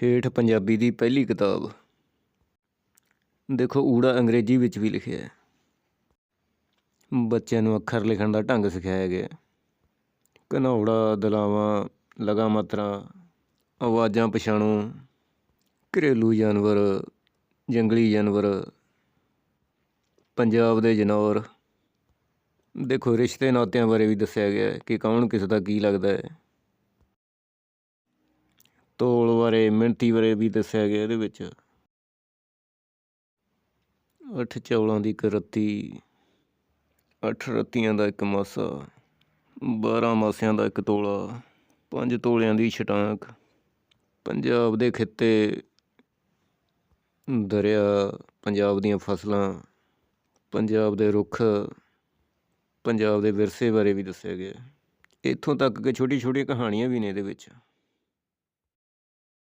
ਠੇਠ ਪੰਜਾਬੀ ਦੀ ਪਹਿਲੀ ਕਿਤਾਬ। ਦੇਖੋ, ਊੜਾ ਅੰਗਰੇਜ਼ੀ ਵਿੱਚ ਵੀ ਲਿਖਿਆ ਹੈ। ਬੱਚਿਆਂ ਨੂੰ ਅੱਖਰ ਲਿਖਣ ਦਾ ਢੰਗ ਸਿਖਾਇਆ ਗਿਆ ਘਨੌੜਾ, ਦਲਾਵਾਂ ਲਗਾ ਮਾਤਰਾ ਆਵਾਜ਼ਾਂ ਪਛਾਣੋ, ਘਰੇਲੂ ਜਾਨਵਰ, ਜੰਗਲੀ ਜਾਨਵਰ, ਪੰਜਾਬ ਦੇ ਜਨੌਰ। ਦੇਖੋ ਰਿਸ਼ਤੇ ਨਾਤਿਆਂ ਬਾਰੇ ਵੀ ਦੱਸਿਆ ਗਿਆ ਕਿ ਕੌਣ ਕਿਸ ਦਾ ਕੀ ਲੱਗਦਾ ਹੈ। ਤੋਲ ਬਾਰੇ, ਮਿਣਤੀ ਬਾਰੇ ਵੀ ਦੱਸਿਆ ਗਿਆ ਇਹਦੇ ਵਿੱਚ। ਅੱਠ ਚੌਲਾਂ ਦੀ ਇੱਕ ਰੱਤੀ, ਅੱਠ ਰੱਤੀਆਂ ਦਾ ਇੱਕ ਮਾਸਾ, ਬਾਰਾਂ ਮਾਸਿਆਂ ਦਾ ਇੱਕ ਤੋਲਾ, ਪੰਜ ਤੋਲਿਆਂ ਦੀ ਛਟਾਂਕ, ਪੰਜਾਬ ਦੇ ਖਿੱਤੇ, ਦਰਿਆ, ਪੰਜਾਬ ਦੀਆਂ ਫਸਲਾਂ, ਪੰਜਾਬ ਦੇ ਰੁੱਖ, ਪੰਜਾਬ ਦੇ ਵਿਰਸੇ ਬਾਰੇ ਵੀ ਦੱਸਿਆ ਗਿਆ। ਇੱਥੋਂ ਤੱਕ ਕਿ ਛੋਟੀ ਛੋਟੀਆਂ ਕਹਾਣੀਆਂ ਵੀ ਨੇ ਇਹਦੇ ਵਿੱਚ।